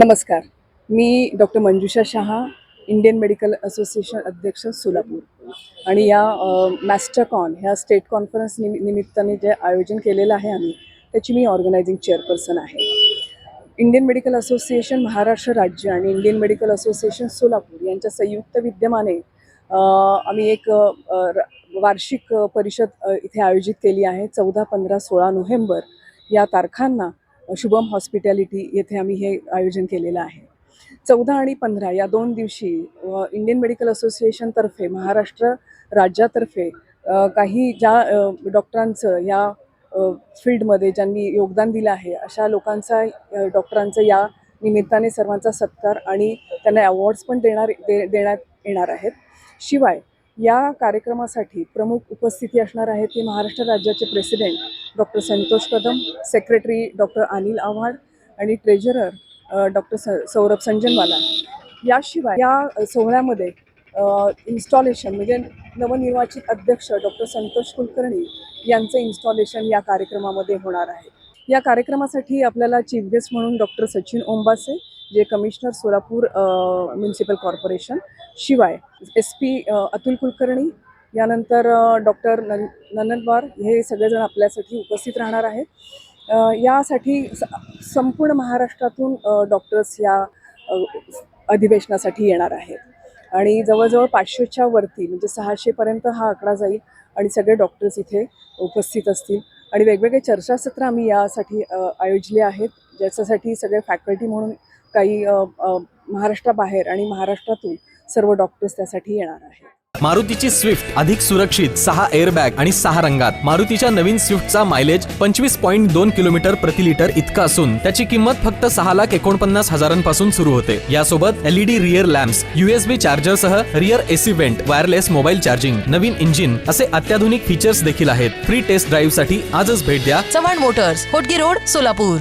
नमस्कार. मी doctor Manjusha Shah Indian medical association अध्यक्ष सोलापूर. आणि या मॅस्टरकॉन ह्या स्टेट कॉन्फरन्स निमि निमित्ताने जे आयोजन केलेलं आहे आम्ही त्याची मी ऑर्गनायझिंग चेअरपर्सन आहे. इंडियन मेडिकल असोसिएशन महाराष्ट्र राज्य आणि इंडियन मेडिकल असोसिएशन सोलापूर यांच्या संयुक्त विद्यमाने आम्ही एक र- वार्षिक परिषद इथे आयोजित केली आहे चौदा पंधरा सोळा नोव्हेंबर या तारखांना. शुभम हॉस्पिटॅलिटी येथे आम्ही हे आयोजन केलेलं आहे. चौदा आणि पंधरा या दोन दिवशी इंडियन मेडिकल असोसिएशनतर्फे महाराष्ट्र राज्यातर्फे काही ज्या डॉक्टरांचं या फील्डमध्ये ज्यांनी योगदान दिलं आहे अशा लोकांचा डॉक्टरांचा या निमित्ताने सर्वांचा सत्कार आणि त्यांना अवॉर्ड्स पण देणार दे देण्यात येणार आहेत. शिवाय या कार्यक्रमासाठी प्रमुख उपस्थिती असणार आहेत ते महाराष्ट्र राज्याचे president doctor Santosh Kadam secretary doctor Anil Avhad आणि ट्रेझरर डॉक्टर स सौरभ संजनवाला. याशिवाय या सोहळ्यामध्ये इन्स्टॉलेशन म्हणजे नवनिर्वाचित अध्यक्ष डॉक्टर संतोष कुलकर्णी यांचं इन्स्टॉलेशन या कार्यक्रमामध्ये होणार आहे. या कार्यक्रमासाठी आपल्याला चीफ गेस्ट म्हणून डॉक्टर सचिन ओंबासे जे कमिशनर सोलापूर म्युन्सिपल कॉर्पोरेशन शिवाय एस पी अतुल कुलकर्णी यानंतर डॉक्टर नन नननवार हे सगळेजण आपल्यासाठी उपस्थित राहणार आहेत. यासाठी स- संपूर्ण महाराष्ट्रातून डॉक्टर्स या अधिवेशनासाठी येणार आहेत. आणि जवळजवळ पाचशेच्या वरती म्हणजे सहाशेपर्यंत हा आकडा जाईल आणि सगळे डॉक्टर्स इथे उपस्थित असतील. आणि वेगवेगळे चर्चासत्र आम्ही यासाठी आयोजले आहेत. ज्याच्यासाठी सगळे फॅकल्टी म्हणून काही महाराष्ट्राबाहेर आणि महाराष्ट्रातून सर्व डॉक्टर्स त्यासाठी येणार आहेत. मारुतीची स्विफ्ट अधिक सुरक्षित सहा एअरबॅग आणि सहा रंगात. मारुतीच्या नवीन स्विफ्टचा मायलेज पंचवीस पॉईंट दोन किलोमीटर प्रति लिटर इतका असून त्याची किंमत फक्त सहा लाख एकोणपन्नास हजारांपासून सुरू होते. यासोबत LED rear lamps USB charger सह rear AC vent wireless mobile charging नवीन इंजिन असे अत्याधुनिक फीचर्स देखील आहेत. फ्री टेस्ट ड्राईव्हसाठी आजच भेट द्या. Chavan motors Hotgi road Solapur.